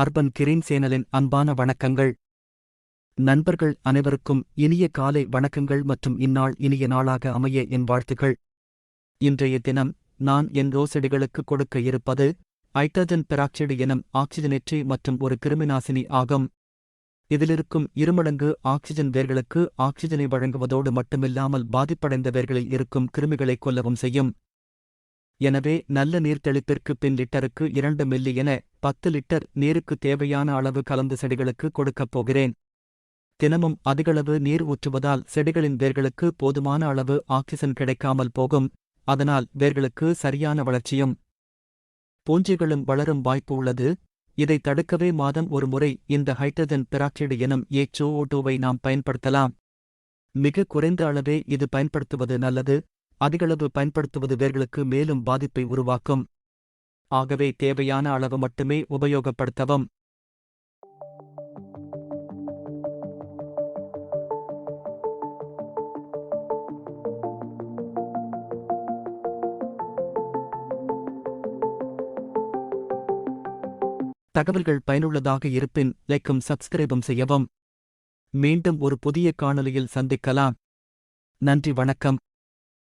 Urban green சேனலின் அன்பான வணக்கங்கள். நண்பர்கள் அனைவருக்கும் இனிய காலை வணக்கங்கள் மற்றும் இந்நாள் இனிய நாளாக அமைய என் வாழ்த்துகள் இன்றைய தினம் நான் என் ரோசெடிகளுக்கு கொடுக்க இருப்பது ஹைட்ரஜன் பெராக்சைடு எனும் ஆக்சிஜனேற்றி மற்றும் ஒரு கிருமிநாசினி ஆகும். இதிலிருக்கும் இருமடங்கு ஆக்சிஜன் வேர்களுக்கு ஆக்சிஜனை வழங்குவதோடு மட்டுமில்லாமல் பாதிப்படைந்த வேர்களில் இருக்கும் கிருமிகளை கொல்லவும் செய்யும். எனவே நல்ல நீர்த்தெளிப்பிற்கு பின் லிட்டருக்கு இரண்டு மில்லி என பத்து லிட்டர் நீருக்கு தேவையான அளவு கலந்து செடிகளுக்கு கொடுக்கப் போகிறேன். தினமும் அதிகளவு நீர் ஊற்றுவதால் செடிகளின் வேர்களுக்கு போதுமான அளவு ஆக்சிஜன் கிடைக்காமல் போகும். அதனால் வேர்களுக்கு சரியான வளர்ச்சியும் பூஞ்சைகளும் வளரும் வாய்ப்பு உள்ளது. இதை தடுக்கவே மாதம் ஒரு முறை இந்த ஹைட்ரஜன் பெராக்சைடு எனும் ஏச்சோஓட்டோவை நாம் பயன்படுத்தலாம். மிக குறைந்த அளவே இது பயன்படுத்துவது நல்லது. அதிகளவு பயன்படுத்துவது வேர்களுக்கு மேலும் பாதிப்பை உருவாக்கும். ஆகவே தேவையான அளவு மட்டுமே உபயோகப்படுத்தவும். தகவல்கள் பயனுள்ளதாக இருப்பின் லைக்கும் சப்ஸ்கிரைபும் செய்யவும். மீண்டும் ஒரு புதிய காணொளியில் சந்திக்கலாம். நன்றி வணக்கம்.